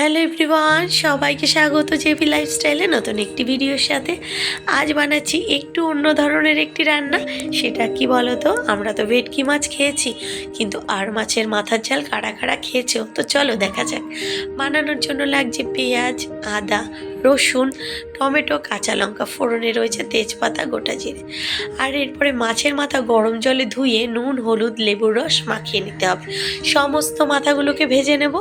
Hello everyone, সবাইকে স্বাগত JP লাইফস্টাইলে নতুন একটি ভিডিওর সাথে। আজ বানাচ্ছি একটু অন্য ধরনের একটি রান্না, সেটা কি বলো তো আমরা তো ভেটকি মাছ খেয়েছি, কিন্তু আর মাছের মাথার ঝাল কাড়া কাড়া খেয়েছো? তো চলো দেখা যাক। বানানোর জন্য লাগছে পেঁয়াজ, আদা রসুন, টমেটো, কাঁচা লঙ্কা ফোড়নে রয়েছে তেজপাতা, গোটা জিরে। আর এরপরে মাছের মাথা গরম জলে ধুয়ে নুন, হলুদ, লেবুর রস মাখিয়ে নিতে হবে। সমস্ত মাথাগুলোকে ভেজে নেব।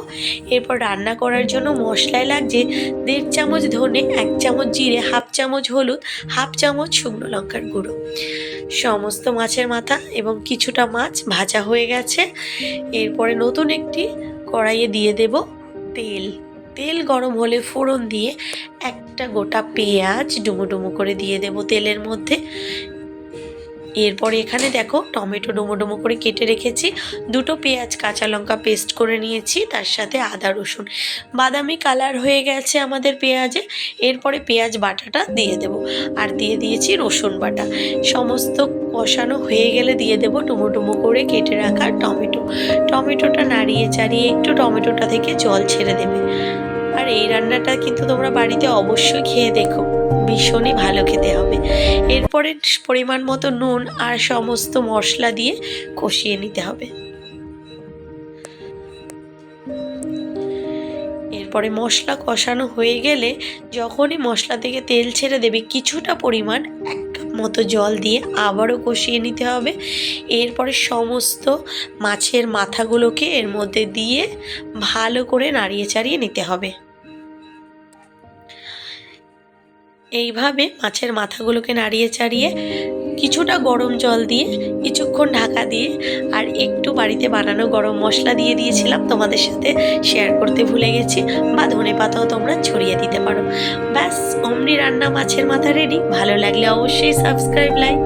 এরপর রান্না করার জন্য মশলায় লাগছে দেড় চামচ ধনে, এক চামচ জিরে, হাফ চামচ হলুদ, হাফ চামচ শুকনো লঙ্কার গুঁড়ো। সমস্ত মাছের মাথা এবং কিছুটা মাছ ভাজা হয়ে গেছে। এরপরে নতুন একটি কড়াইয়ে দিয়ে দেব তেল। তেল গরম হলে ফোড়ন দিয়ে একটা গোটা পেঁয়াজ ডুমো ডুমো করে দিয়ে দেব তেলের মধ্যে। এরপরে এখানে দেখো টমেটো ডুমো ডুমো করে কেটে রেখেছি। দুটো পেঁয়াজ, কাঁচা লঙ্কা পেস্ট করে নিয়েছি, তার সাথে আদা, রসুন। বাদামি কালার হয়ে গেছে আমাদের পেঁয়াজে। এরপরে পেঁয়াজ বাটাটা দিয়ে দেব। আর দিয়ে দিয়েছি রসুন বাটা। সমস্ত কষানো হয়ে গেলে দিয়ে দেব ডুমো ডুমো করে কেটে রাখা টমেটো। টমেটোটা নাড়িয়ে চাড়িয়ে একটু টমেটোটা থেকে জল ছেড়ে দেবে। এই রান্নাটা কিন্তু তোমরা বাড়িতে অবশ্যই খেয়ে দেখো। ভীষণই ভালো খেতে হবে। এরপরে পরিমাণ মতো নুন আর সমস্ত মশলা দিয়ে কষিয়ে নিতে হবে। এরপরে মশলা কষানো হয়ে গেলে যখনই মশলা থেকে তেল ছেড়ে দেবে, কিছুটা পরিমাণ এক কাপ মতো জল দিয়ে আবারও কষিয়ে নিতে হবে। এরপরে সমস্ত মাছের মাথাগুলোকে এর মধ্যে দিয়ে ভালো করে নাড়িয়ে চাড়িয়ে নিতে হবে। এইভাবে মাছের মাথাগুলোকে নাড়িয়ে চাড়িয়ে কিছুটা গরম জল দিয়ে কিছুক্ষণ ঢাকা দিয়ে আর একটু বাড়িতে বানানো গরম মশলা দিয়ে দিয়েছিলাম, তোমাদের সাথে শেয়ার করতে ভুলে গেছি বা ধনে পাতাও তোমরা ছড়িয়ে দিতে পারো। ব্যাস, অমনি রান্না মাছের মাথা রেডি ভালো লাগলে অবশ্যই সাবস্ক্রাইব লাইক